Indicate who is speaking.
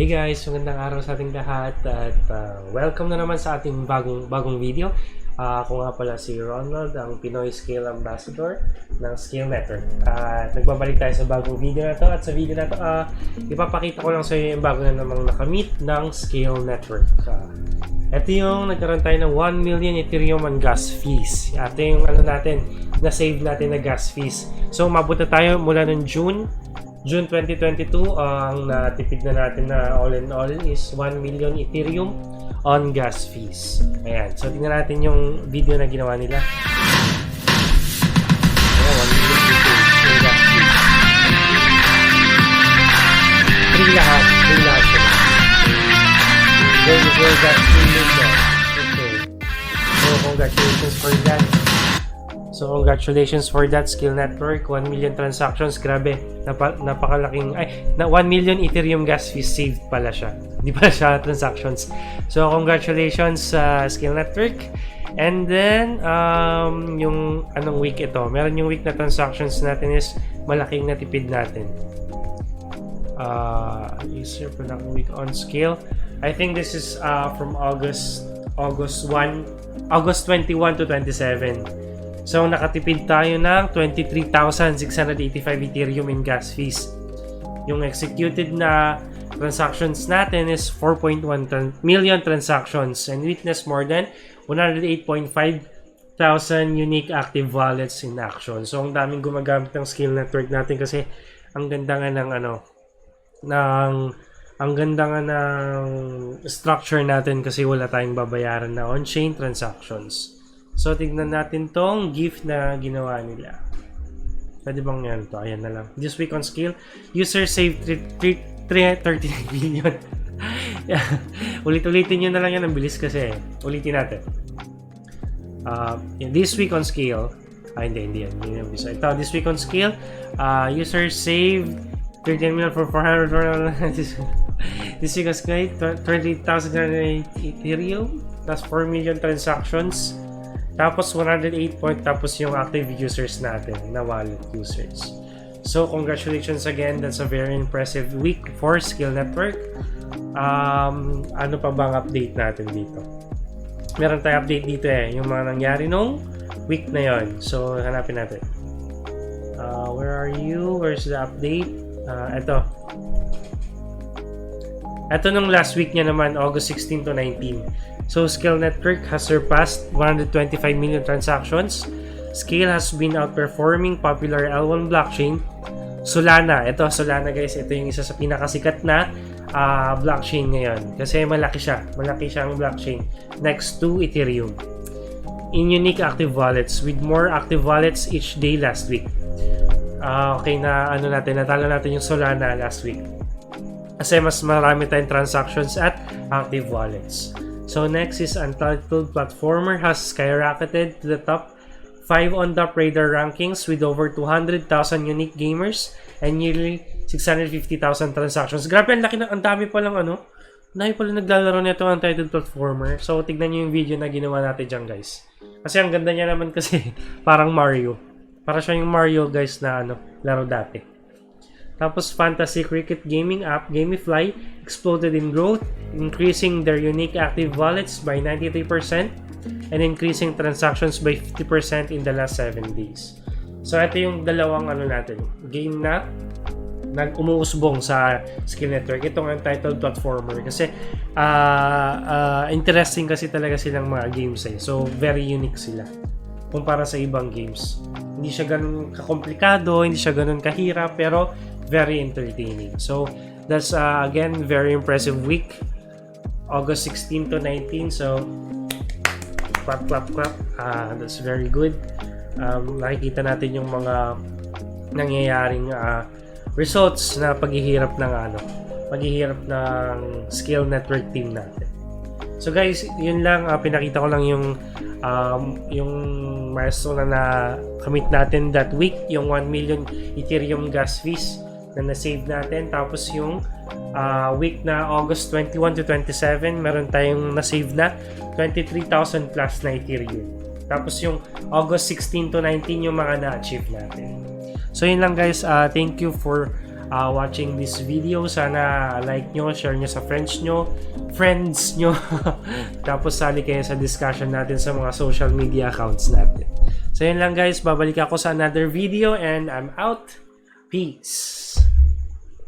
Speaker 1: Hey guys, magandang araw sa ating lahat at uh, welcome na naman sa ating bagong bagong video. Uh, ako nga pala si Ronald, ang Pinoy Scale Ambassador ng Scale Network. At nagbabalik tayo sa bagong video na to at sa video na to, uh, ipapakita ko lang sa iyo yung bago na namang nakamit ng Scale Network. Uh, ito yung nagkaroon tayo ng 1 million Ethereum on gas fees. Ito yung ano natin, na-save natin na gas fees. So, umabot tayo mula ng June June 2022, ang natipid na natin na all in all is 1 million Ethereum on gas fees. Ayan. So, tingnan natin yung video na ginawa nila. Ayan, 1 million Ethereum on gas fees. Free lahat. Free lahat sila. Very, very gas free congratulations for that skill network. 1 million transactions. Grabe. Napa, napakalaking ay na 1 million Ethereum gas fees saved pala siya. Hindi pala siya transactions. So congratulations sa skill network. And then um yung anong week ito? Meron yung week na transactions natin is malaking natipid natin. Uh, user product week on scale. I think this is uh, from August August 1 August 21 to 27. So, nakatipid tayo ng 23,685 Ethereum in gas fees. Yung executed na transactions natin is 4.1 tran- million transactions and witness more than 108.5 thousand unique active wallets in action. So, ang daming gumagamit ng skill network natin kasi ang ganda nga ng ano, ng ang ganda nga ng structure natin kasi wala tayong babayaran na on-chain transactions. So, tignan natin tong gift na ginawa nila. Pwede bang yan to? Ayan na lang. This week on skill, user save 39 billion. yeah. Ulit-ulitin nyo na lang yan. Ang bilis kasi. Ulitin natin. Uh, this week on skill, ah, hindi, hindi yan. Hindi yan bisa. Ito, this week on skill, uh, user save 13 million for 400 this week on skill, 20,000 Ethereum, plus 4 million transactions. Tapos 108 point tapos yung active users natin na wallet users. So congratulations again. That's a very impressive week for Skill Network. Um, ano pa bang update natin dito? Meron tayong update dito eh. Yung mga nangyari nung week na yon. So hanapin natin. Uh, where are you? Where's the update? Uh, ito. Ito nung last week niya naman, August 16 to 19. So, Scale Network has surpassed 125 million transactions. Scale has been outperforming popular L1 blockchain. Solana, ito Solana guys, ito yung isa sa pinakasikat na uh, blockchain ngayon. Kasi malaki siya, malaki siyang blockchain next to Ethereum. In unique active wallets with more active wallets each day last week. Uh, okay na ano natin, natalo natin yung Solana last week. Kasi mas marami tayong transactions at active wallets. So next is Untitled Platformer has skyrocketed to the top 5 on top radar rankings with over 200,000 unique gamers and nearly 650,000 transactions. Grabe, ang laki ng ang dami pa lang ano. Dami pala naglalaro nito ang Untitled Platformer. So tignan niyo yung video na ginawa natin diyan, guys. Kasi ang ganda niya naman kasi parang Mario. Para siya yung Mario guys na ano, laro dati. Tapos Fantasy Cricket Gaming app Gamify exploded in growth, increasing their unique active wallets by 93% and increasing transactions by 50% in the last 7 days. So ito yung dalawang ano natin, game na nag-umuusbong sa skill network. Itong untitled platformer kasi uh, uh, interesting kasi talaga silang mga games eh. So very unique sila kumpara sa ibang games. Hindi siya ganun kakomplikado, hindi siya ganun kahirap, pero very entertaining. So, that's uh, again very impressive week. August 16 to 19. So, clap, clap, clap. Uh, that's very good. Um, nakikita natin yung mga nangyayaring uh, results na paghihirap ng ano, paghihirap ng skill network team natin. So guys, yun lang uh, pinakita ko lang yung um, yung milestone na, na commit natin that week, yung 1 million Ethereum gas fees na na-save natin. Tapos yung uh, week na August 21 to 27, meron tayong na-save na 23,000 plus na Ethereum. Tapos yung August 16 to 19, yung mga na-achieve natin. So yun lang guys, uh, thank you for uh, watching this video. Sana like nyo, share nyo sa friends nyo, friends nyo. Tapos sali kayo sa discussion natin sa mga social media accounts natin. So yun lang guys, babalik ako sa another video and I'm out. Peace!